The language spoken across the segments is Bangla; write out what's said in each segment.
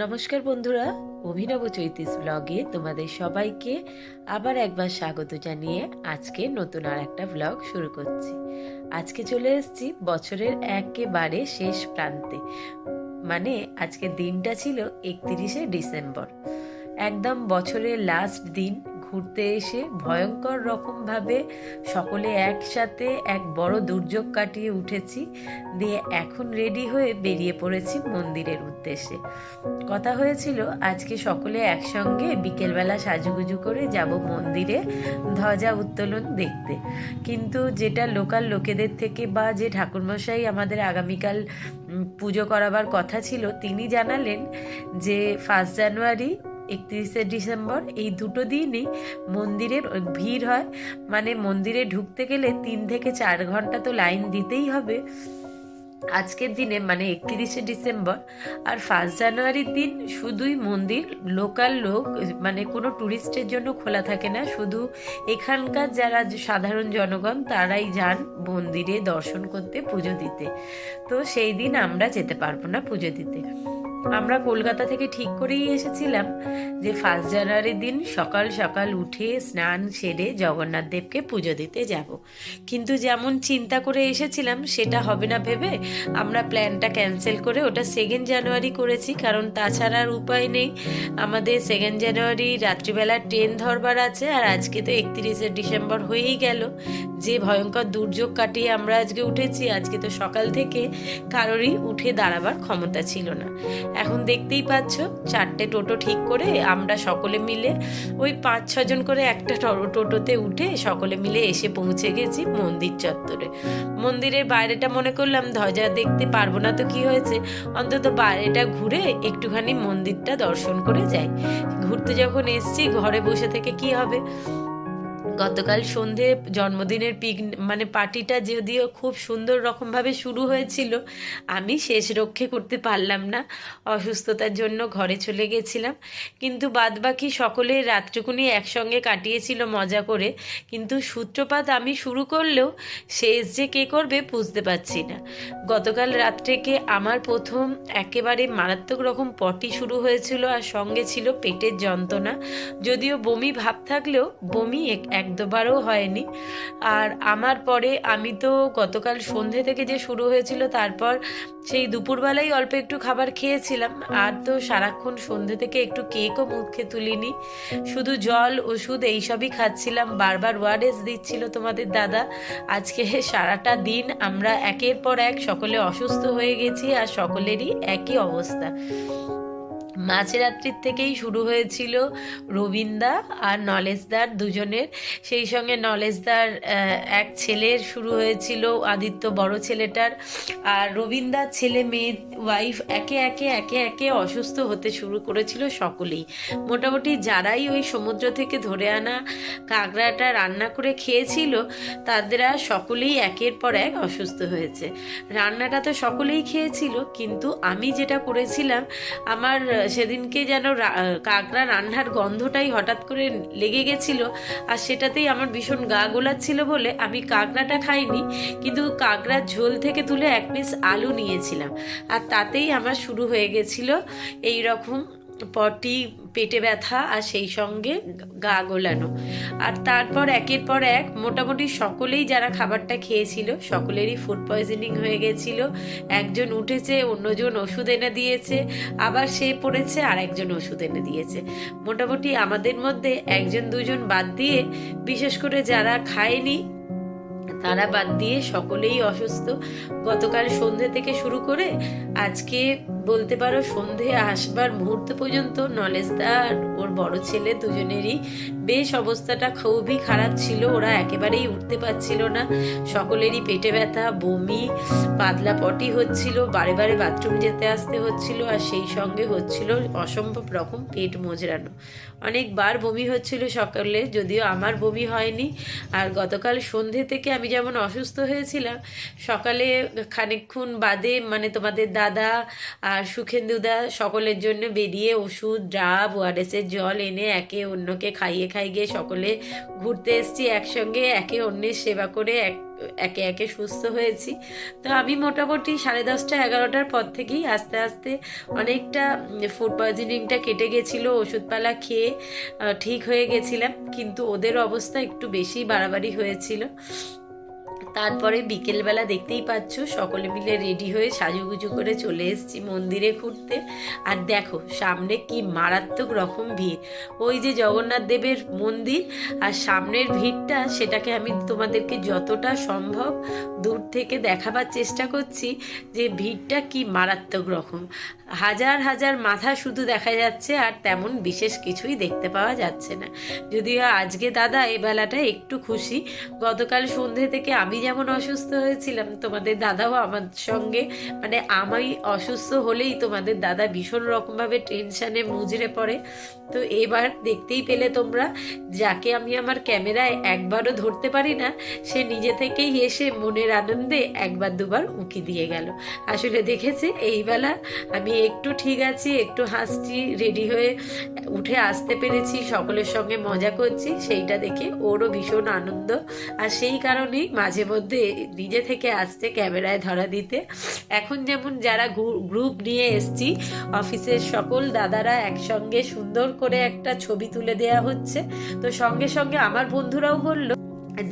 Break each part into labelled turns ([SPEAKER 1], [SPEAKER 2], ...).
[SPEAKER 1] নমস্কার বন্ধুরা, অভিনব চৈতিস ব্লগে তোমাদের সবাইকে আবার একবার স্বাগত জানিয়ে আজকে নতুন আর একটা ব্লগ শুরু করছি। আজকে চলে এসেছি বছরের একেবারে শেষ প্রান্তে মানে আজকে দিনটা ছিল একত্রিশে ডিসেম্বর। একদম বছরের লাস্ট দিন ঘুরতে এসে ভয়ঙ্কর রকমভাবে সকলে একসাথে এক বড় দুর্যোগ কাটিয়ে উঠেছি, দিয়ে এখন রেডি হয়ে বেরিয়ে পড়েছি মন্দিরের উদ্দেশ্যে। কথা হয়েছিল, আজকে সকলে একসঙ্গে বিকেলবেলা সাজুগুজু করে যাব মন্দিরে ধ্বজা উত্তোলন দেখতে। কিন্তু যেটা লোকাল লোকেদের থেকে বা যে ঠাকুরমশাই আমাদের আগামীকাল পুজো করাবার কথা ছিল, তিনি জানালেন যে ফার্স্ট জানুয়ারি একত্রিশে ডিসেম্বর, এই দুটো দিনই মন্দিরে ভিড় হয়। মানে মন্দিরে ঢুকতে গেলে তিন থেকে চার ঘণ্টা তো লাইন দিতেই হবে। আজকের দিনে মানে একত্রিশে ডিসেম্বর আর ফার্স্ট জানুয়ারির দিন শুধুই মন্দির, লোকাল লোক মানে কোনো ট্যুরিস্টের জন্য খোলা থাকে না। শুধু এখানকার যারা সাধারণ জনগণ, তারাই যান মন্দিরে দর্শন করতে, পুজো দিতে। তো সেই দিন আমরা যেতে পারব না পুজো দিতে। আমরা কলকাতা থেকে ঠিক করেই এসেছিলাম যে ফার্স্ট জানুয়ারির দিন সকাল সকাল উঠে স্নান সেরে জগন্নাথ দেবকে পুজো দিতে যাব। কিন্তু যেমন চিন্তা করে এসেছিলাম, সেটা হবে না ভেবে আমরা প্ল্যানটা ক্যান্সেল করে ওটা সেকেন্ড জানুয়ারি করেছি, কারণ তাছাড়া আর উপায় নেই। আমাদের সেকেন্ড জানুয়ারি রাত্রিবেলা ট্রেন ধরবার আছে, আর আজকে তো একত্রিশে ডিসেম্বর হয়েই গেল। যে ভয়ঙ্কর দুর্যোগ কাটিয়ে আমরা আজকে উঠেছি, আজকে তো সকাল থেকে কারোরই উঠে দাঁড়াবার ক্ষমতা ছিল না। এখন দেখতেই পাচ্ছ, চারটে টোটো ঠিক করে আমরা সকলে মিলে, ওই পাঁচ ছজন করে একটা টোটোতে উঠে সকলে মিলে এসে পৌঁছে গেছি মন্দির চত্বরে। মন্দিরের বাইরেটা মনে করলাম, ধ্বজা দেখতে পারব না তো কি হয়েছে? অন্তত বাইরেটা ঘুরে একটুখানি মন্দিরটা দর্শন করে যাই। ঘুরতে যখন এসছি, ঘরে বসে থেকে কি হবে? গতকাল সন্ধে জন্মদিনের পিক মানে পার্টিটা যদিও খুব সুন্দর রকমভাবে শুরু হয়েছিল, আমি শেষ রক্ষে করতে পারলাম না। অসুস্থতার জন্য ঘরে চলে গেছিলাম। কিন্তু বাদবাকি সকলে রাতটুকুনি একসঙ্গে কাটিয়েছিল মজা করে। কিন্তু সূত্রপাত আমি শুরু করলেও শেষ যে কে করবে বুঝতে পারছি না। গতকাল রাত থেকে আমার প্রথম একেবারে মারাত্মক রকম পটি শুরু হয়েছিল আর সঙ্গে ছিল পেটের যন্ত্রণা। যদিও বমি ভাব থাকলেও বমি এক এক দুবারও হয়নি। আর আমার পরে আমি তো গতকাল সন্ধে থেকে যে শুরু হয়েছিল, তারপর সেই দুপুরবেলাই অল্প একটু খাবার খেয়েছিলাম। আর তো সারাক্ষণ সন্ধে থেকে একটু কেকও মুখে তুলিনি। শুধু জল, ওষুধ এইসবই খাচ্ছিলাম। বারবার ওয়ারেস দিচ্ছিল তোমাদের দাদা। আজকে সারাটা দিন আমরা একের পর এক সকলে অসুস্থ হয়ে গেছি আর সকলেরই একই অবস্থা। মাঝরাত্রির থেকেই শুরু হয়েছিল রবীন্দা আর নলেজদার দুজনের। সেই সঙ্গে নলেজদার এক ছেলের শুরু হয়েছিল আদিত্য বড় ছেলেটার আর রবীন্দার ছেলে মেয়ে ওয়াইফ একে একে একে একে অসুস্থ হতে শুরু করেছিল সকলেই। মোটামুটি যারাই ওই সমুদ্র থেকে ধরে আনা কাঁকড়াটা রান্না করে খেয়েছিল, তাদেরা সকলেই একের পর এক অসুস্থ হয়েছে। রান্নাটা তো সকলেই খেয়েছিল, কিন্তু আমি যেটা করেছিলাম, আমার সেদিনকে যেন কাঁকড়া রান্নার গন্ধটাই হঠাৎ করে লেগে গেছিল, আর সেটাতেই আমার ভীষণ গা গোলাচ্ছিল বলে আমি কাঁকড়াটা খাইনি, কিন্তু কাঁকড়ার ঝোল থেকে তুলে এক পিস আলু নিয়েছিলাম। আর তাতেই আমার শুরু হয়ে গেছিল এই রকম পটি, পেটে ব্যথা আর সেই সঙ্গে গা গোলানো। আর তারপর একের পর এক মোটামুটি সকলেই যারা খাবারটা খেয়েছিল, সকলেরই ফুড পয়জনিং হয়ে গেছিল। একজন উঠেছে, অন্যজন ওষুধ এনে দিয়েছে, আবার সে পড়েছে আর একজন ওষুধ এনে দিয়েছে। মোটামুটি আমাদের মধ্যে একজন, দুজন বাদ দিয়ে, বিশেষ করে যারা খায়নি, তারা বাদ দিয়ে সকলেই অসুস্থ। গতকাল সন্ধে থেকে শুরু করে আজকে বলতে পারো সন্ধে আসবার মুহূর্ত পর্যন্ত নলেজদা আর ওর বড় ছেলে দুজনেরই বেশ অবস্থাটা খুবই খারাপ ছিল, ওরা একেবারেই উঠতে পারছিল না। সকলেরই পেটে ব্যথা, বমি, পাতলা পটি হচ্ছিল, বারে বারে বাথরুম যেতে আসতে হচ্ছিল আর সেই সঙ্গে হচ্ছিল অসম্ভব রকম পেট মোজরানো অনেকবার বমি হচ্ছিল সকালে, যদিও আমার বমি হয়নি। আর গতকাল সন্ধে থেকে আমি যেমন অসুস্থ হয়েছিলাম, সকালে খানিকক্ষণ বাদে মানে তোমাদের দাদা আর সুখেন্দুদা সকলের জন্য বেরিয়ে ওষুধ, ডাব ওয়ারেসের জল এনে একে অন্যকে খাইয়ে খাইয়ে সকলে ঘুরতে এসছি একসঙ্গে, একে অন্যের সেবা করে এক, একে একে সুস্থ হয়েছি। তো আমি মোটামুটি সাড়ে দশটা, এগারোটার পর থেকেই আস্তে আস্তে অনেকটা ফুড পয়জনিংটা কেটে গেছিল, ওষুধপালা খেয়ে ঠিক হয়ে গেছিলাম। কিন্তু ওদের অবস্থা একটু বেশি বাড়াবাড়ি হয়েছিল। তারপরে বিকেলবেলা দেখতেই পাচ্ছ, সকলে মিলে রেডি হয়ে সাজুগুজু করে চলে এসেছি মন্দিরে ঘুরতে। আর দেখো, সামনে কি মারাত্মক রকম ভিড়। ওই যে জগন্নাথ দেবের মন্দির, আর সামনের ভিড়টা সেটাকে আমি তোমাদেরকে যতটা সম্ভব দূর থেকে দেখাবার চেষ্টা করছি যে ভিড়টা কি মারাত্মক রকম। হাজার হাজার মাথা শুধু দেখা যাচ্ছে আর তেমন বিশেষ কিছুই দেখতে পাওয়া যাচ্ছে না। যদিও আজকে দাদা এ বেলাটা একটু খুশি। গতকাল সন্ধে থেকে আমি যেমন অসুস্থ হয়েছিলাম, তোমাদের দাদাও আমার সঙ্গে মানে আমি অসুস্থ হলেই তোমাদের দাদা ভীষণ রকমভাবে টেনশানে মুজরে পড়ে। তো এবার দেখতেই পেলে তোমরা, যাকে আমি আমার ক্যামেরায় একবারও ধরতে পারি না, সে নিজে থেকেই এসে মনের আনন্দে একবার দুবার উঁকি দিয়ে গেল। আসলে দেখেছে, এই বেলা আমি একটু ঠিক আছি, একটু হাসছি, রেডি হয়ে উঠে আসতে পেরেছি, সকলের সঙ্গে মজা করছি, সেইটা দেখে ওরও ভীষণ আনন্দ। আর সেই কারণেই মাঝে মধ্যে নিজে থেকে আসছে ক্যামেরায় ধরা দিতে। এখন যেমন যারা গ্রুপ নিয়ে এসছি, অফিসের সকল দাদারা একসঙ্গে সুন্দর করে একটা ছবি তুলে দেয়া হচ্ছে। তো সঙ্গে সঙ্গে আমার বন্ধুরাও বলল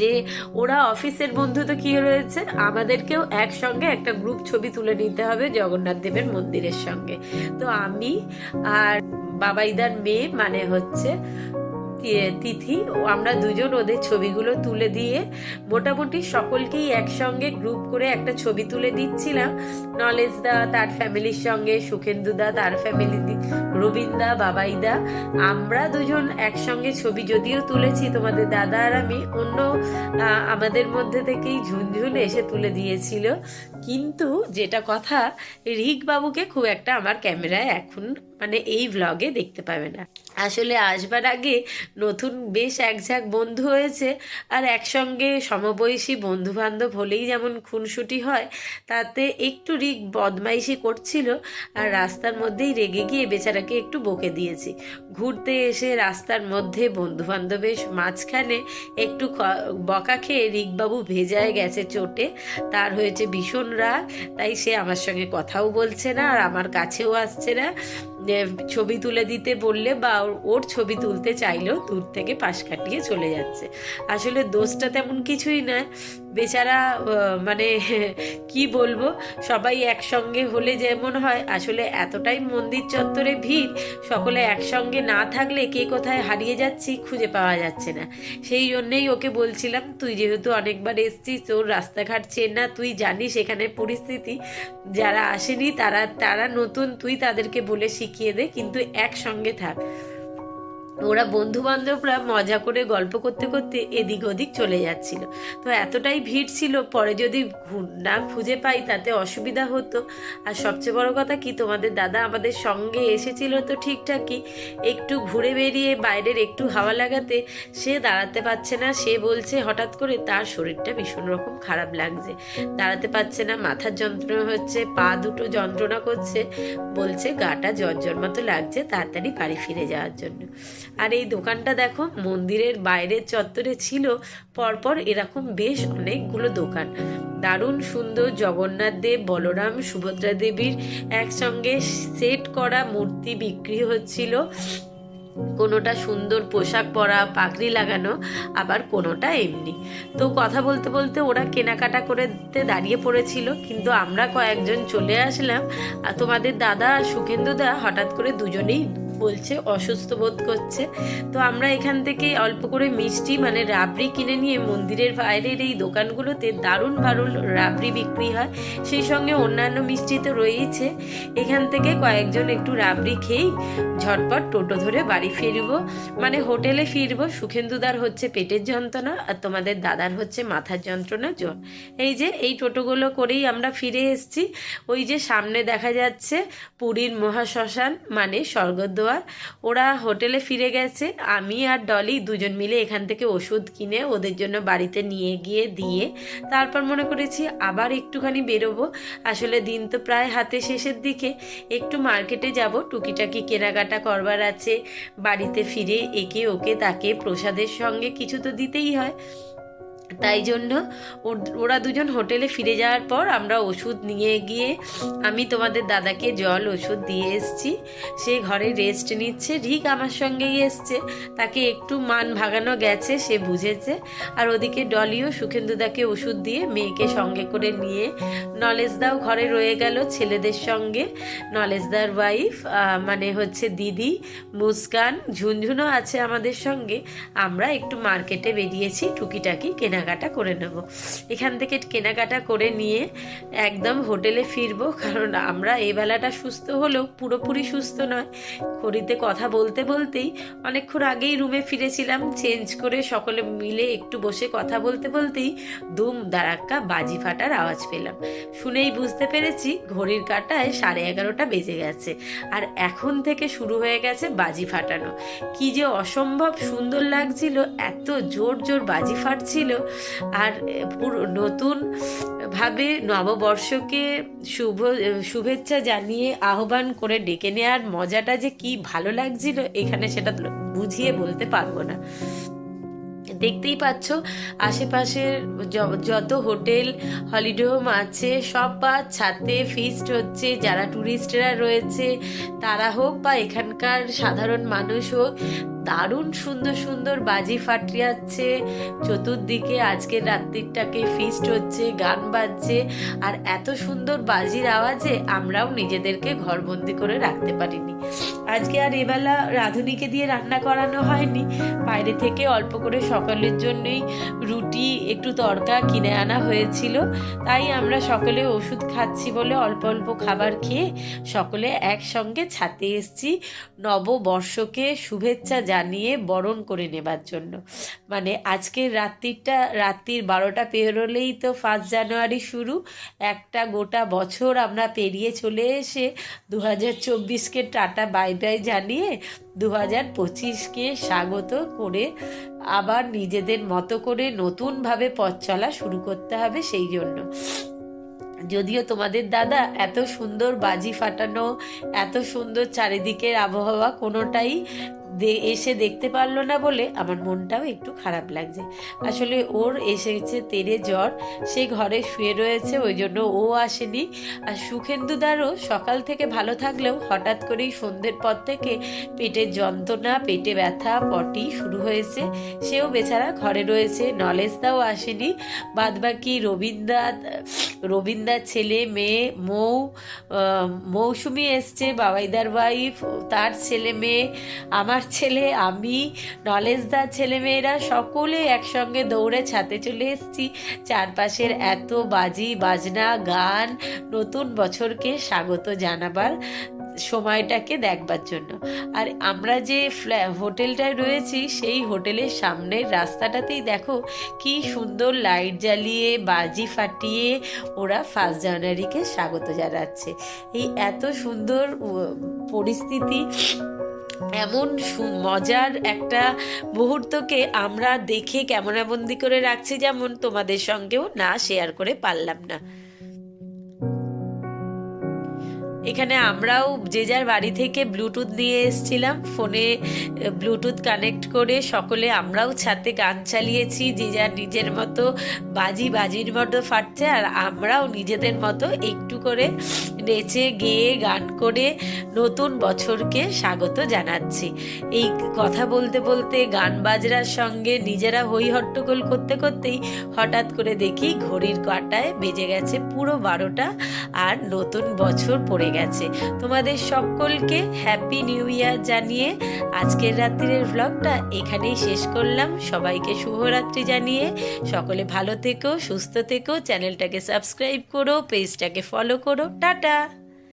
[SPEAKER 1] যে, ওরা অফিসের বন্ধু তো কি রয়েছে? আমাদেরকেও একসঙ্গে একটা গ্রুপ ছবি তুলে নিতে হবে জগন্নাথ দেবের মন্দিরের সঙ্গে। তো আমি আর বাবাইদার মেয়ে মানে হচ্ছে তিথি ও আমরা দুজন ওদের ছবিগুলো তুলে দিয়ে মোটামুটি সকলকেই একসঙ্গে গ্রুপ করে একটা ছবি তুলে দিচ্ছিলাম। নলেজ দা, তার ফ্যামিলির সঙ্গে, সুখেন্দু দা, তার ফ্যামিলি রবীন্দা বাবাইদা আমরা দুজন একসঙ্গে ছবি যদিও তুলেছি, তোমাদের দাদা আর আমি, অন্য আমাদের মধ্যে থেকেই ঝুনঝুন এসে তুলে দিয়েছিল। কিন্তু যেটা কথা রিক বাবুকে খুব একটা আমার ক্যামেরায় এখন মানে এই ভ্লগে দেখতে পাবে না। আসলে আসবার আগে নতুন বেশ একঝাক বন্ধু হয়েছে, আর একসঙ্গে সমবয়সী বন্ধু বান্ধব হলেই যেমন খুনসুটি হয়, তাতে একটু রিক বদমাইশি করছিল, আর রাস্তার মধ্যেই রেগে গিয়ে বেচারাকে একটু বকে দিয়েছি। ঘুরতে এসে রাস্তার মধ্যে বন্ধু বান্ধবের মাঝখানে একটু বকা খেয়ে রিকবাবু ভেজায় গেছে চোটে, তার হয়েছে ভীষণ রাগ তাই সে আমার সঙ্গে কথাও বলছে না আর আমার কাছেও আসছে না। ছবি তুলে দিতে বললে বা ওর- ছবি তুলতে চাইলেও দূর থেকে পাশ কাটিয়ে চলে যাচ্ছে। আসলে দোষটা তেমন কিছুই নয় বেচারা মানে কি বলব? সবাই একসঙ্গে হলে যেমন হয়। আসলে এতটাই মন্দির চত্বরে ভিড়, সকলে একসঙ্গে না থাকলে কে কোথায় হারিয়ে যাচ্ছি খুঁজে পাওয়া যাচ্ছে না। সেই জন্যেই ওকে বলছিলাম, তুই যেহেতু অনেকবার এসছিস, তোর রাস্তাঘাট চেনা, তুই জানিস এখানে পরিস্থিতি। যারা আসেনি তারা তারা নতুন, তুই তাদেরকে বলে শিখিয়ে দে কিন্তু একসঙ্গে থাক। ওরা বন্ধু বান্ধবরা মজা করে গল্প করতে করতে এদিক ওদিক চলে যাচ্ছিল। তো এতটাই ভিড় ছিল, পরে যদি না খুঁজে পাই তাতে অসুবিধা হতো। আর সবচেয়ে বড় কথা কি, তোমাদের দাদা আমাদের সঙ্গে এসেছিল তো ঠিকঠাকই। একটু ঘুরে বেরিয়ে বাইরের একটু হাওয়া লাগাতে, সে দাঁড়াতে পারছে না। সে বলছে হঠাৎ করে তার শরীরটা ভীষণ রকম খারাপ লাগছে। দাঁড়াতে পারছে না, মাথার যন্ত্রণা হচ্ছে, পা দুটো যন্ত্রণা করছে। বলছে গাটা জর্জর মতো লাগছে, তাড়াতাড়ি বাড়ি ফিরে যাওয়ার জন্য। আর এই দোকানটা দেখো, মন্দিরের বাইরের চত্বরে ছিল, পরপর এরকম বেশ অনেকগুলো দোকান। দারুণ সুন্দর জগন্নাথ দেব, বলরাম, সুভদ্রা দেবীর একসঙ্গে সেট করা মূর্তি বিক্রি হচ্ছিল। কোনোটা সুন্দর পোশাক পরা, পাগড়ি লাগানো, আবার কোনোটা এমনি। তো কথা বলতে বলতে ওরা কেনাকাটা করতে দাঁড়িয়ে পড়েছিল, কিন্তু আমরা কয়েকজন চলে আসলাম। আর তোমাদের দাদা আর সুখেন্দুদা হঠাৎ করে দুজনেই বলছে, অসুস্থ বোধ করছে। তো আমরা এখান থেকে অল্প করে মিষ্টি মানে রাবড়ি কিনে নিয়ে মন্দিরের বাইরের এই দোকানগুলোতে দারুণ দারুণ রাবড়ি বিক্রি হয়। সেই সঙ্গে অন্যান্য মিষ্টি তো রয়েইছে। এখান থেকে কয়েকজন একটু রাবড়ি খেয়েই ঝটপট টোটো ধরে বাড়ি ফিরবো। মানে হোটেলে ফিরবো। সুখেন্দুদার হচ্ছে পেটের যন্ত্রণা আর তোমাদের দাদার হচ্ছে মাথার যন্ত্রণা, জ্বর। এই যে, এই টোটোগুলো করেই আমরা ফিরে এসেছি। ওই যে সামনে দেখা যাচ্ছে পুরীর মহাশ্মশান মানে স্বর্গদ্বার ওরা হোটেলে ফিরে গেছে। আমি আর ডলি দুজন মিলে এখান থেকে ওষুধ কিনে ওদের জন্য বাড়িতে নিয়ে গিয়ে দিয়ে তারপর মনে করেছি আবার একটুখানি বেরোবো। আসলে দিন তো প্রায় হাতে শেষের দিকে। একটু মার্কেটে যাব, টুকিটাকি কেনাকাটা করবার আছে। বাড়িতে ফিরে একে ওকে তাকে প্রসাদের সঙ্গে কিছু তো দিতেই হয়। তাই জন্য ওর- দুজন হোটেলে ফিরে যাওয়ার পর আমরা ওষুধ নিয়ে গিয়ে, আমি তোমাদের দাদাকে জল, ওষুধ দিয়ে এসছি। সে ঘরে রেস্ট নিচ্ছে। ঠিক আমার সঙ্গেই এসছে। তাকে একটু মান ভাগানো গেছে, সে বুঝেছে। আর ওদিকে ডলিও সুখেন্দুদাকে ওষুধ দিয়ে মেয়েকে সঙ্গে করে নিয়ে নলেজদাও ঘরে রয়ে গেল ছেলেদের সঙ্গে। নলেজদার ওয়াইফ মানে হচ্ছে দিদি, মুস্কান, ঝুনঝুনও আছে আমাদের সঙ্গে। আমরা একটু মার্কেটে বেরিয়েছি, টুকিটাকি কেনাকাটা করে নেব। এখান থেকে কেনাকাটা করে নিয়ে একদম হোটেলে ফিরবো, কারণ আমরা এই বেলাটা সুস্থ হলেও পুরোপুরি সুস্থ নয়। খড়িতে কথা বলতে বলতেই অনেকক্ষণ আগেই রুমে ফিরেছিলাম চেঞ্জ করে সকলে মিলে একটু বসে কথা বলতে বলতেই দুম দাঁড়াক্কা বাজি ফাটার আওয়াজ পেলাম। শুনেই বুঝতে পেরেছি ঘড়ির কাটায় সাড়ে এগারোটা বেজে গেছে, আর এখন থেকে শুরু হয়ে গেছে বাজি ফাটানো। কি যে অসম্ভব সুন্দর লাগছিল, এত জোর জোর বাজি ফাটছিল আর পুরো নতুন ভাবে নববর্ষকে শুভ, শুভেচ্ছা জানিয়ে আহ্বান করে ডেকে নেওয়ার মজাটা যে কি ভালো লাগছিল, এখানে সেটা বুঝিয়ে বলতে পারব না। দেখতেই পাচ্ছ, আশেপাশের যত হোটেল, হলিডে হোম আছে, সব বা ছাতে ফিস্ট হচ্ছে, যারা ট্যুরিস্টরা রয়েছে, তারা হোক বা এখানকার সাধারণ মানুষ হোক দারুণ সুন্দর সুন্দর বাজি ফাটিয়াচ্ছে চতুর্দিকে আজকের রাত্রিটাকে ফিস্ট হচ্ছে, গান বাজছে, আর এত সুন্দর বাজির আওয়াজে আমরাও নিজেদেরকে ঘরবন্দি করে রাখতে পারিনি। আজকে আর এবেলা রাঁধুনিকে দিয়ে রান্না করানো হয়নি। বাইরে থেকে অল্প করে সকালের জন্যই রুটি, একটু তরকা কিনে আনা হয়েছিল। তাই আমরা সকলে ওষুধ খাচ্ছি বলে অল্প অল্প খাবার খেয়ে সকলে একসঙ্গে ছাতে এসছি। নববর্ষকে শুভেচ্ছা জানিয়ে বরণ করে নেবার জন্য। মানে আজকের রাত্রিটা, রাত্রির বারোটা পেরোলেই তো ফার্স্ট জানুয়ারি শুরু। একটা গোটা বছর আমরা পেরিয়ে চলে এসে দু হাজার চব্বিশকে টাটা বাই বাই জানিয়ে দু হাজার পঁচিশকে স্বাগত করে আবার নিজেদের মতো করে নতুনভাবে পথ চলা শুরু করতে হবে সেই জন্য। যদিও তোমাদের দাদা এত সুন্দর বাজি ফাটানো, এত সুন্দর চারিদিকের আবহাওয়া কোনোটাই এসে দেখতে পারল না বলে আমার মনটাও একটু খারাপ লাগছে। আসলে ওর এসেছে তেরে জ্বর, সে ঘরে শুয়ে রয়েছে, ওই জন্য ও আসেনি। আর সুখেন্দুদারও সকাল থেকে ভালো থাকলেও হঠাৎ করেই সন্ধ্যের পর থেকে পেটের যন্ত্রণা, পেটে ব্যথা, পটি শুরু হয়েছে। সেও বেচারা ঘরে রয়েছে নলেজদাও আসেনি। বাদবাকি রবীন্দা রবীন্দার ছেলে, মেয়ে, মৌ মৌসুমি এসছে, বাবাইদার ওয়াইফ তার ছেলে, মেয়ে, আমার ছেলে, আমি, নলেজদার ছেলে মেয়েরা সকলে একসঙ্গে দৌড়ে ছাতে চলে এসেছি। চারপাশের এত বাজি, বাজনা, গান নতুন বছরকে স্বাগত জানাবার সময়টাকে দেখবার জন্য। আর আমরা যে হোটেলটায় রয়েছি, সেই হোটেলের সামনের রাস্তাটাতেই দেখো কি সুন্দর লাইট জ্বালিয়ে, বাজি ফাটিয়ে ওরা ফার্স্ট জানুয়ারিকে স্বাগত জানাচ্ছে। এই এত সুন্দর পরিস্থিতি এমন মজার একটা মুহূর্তকে আমরা দেখে ক্যামেরাবন্দি করে রাখছি যেমন তোমাদের সঙ্গেও না শেয়ার করে পারলাম না। এখানে আমরাও যে যার বাড়ি থেকে ব্লুটুথ নিয়ে এসেছিলাম, ফোনে ব্লুটুথ কানেক্ট করে সকলে আমরাও ছাতে গান চালিয়েছি, যে যার নিজের মতো বাজি বাজির মতো ফাটছে আর আমরাও নিজেদের মতো একটু করে নেচে গেয়ে গান করে নতুন বছরকে স্বাগত জানাচ্ছি। এই কথা বলতে বলতে গান বাজরার সঙ্গে নিজেরা হই হট্টগোল করতে করতেই হঠাৎ করে দেখি ঘড়ির কাটায় বেজে গেছে পুরো বারোটা আর নতুন বছর পড়ে গেছে। তোমাদের সকলকে হ্যাপি নিউ ইয়ার জানিয়ে আজকের রাত্রির ভ্লগটা এখানেই শেষ করলাম। সবাইকে শুভরাত্রি জানিয়ে সকলে ভালো থেকো, সুস্থ থেকো, চ্যানেলটাকে সাবস্ক্রাইব করো পেজটাকে ফলো করো। টাটা! Dadah.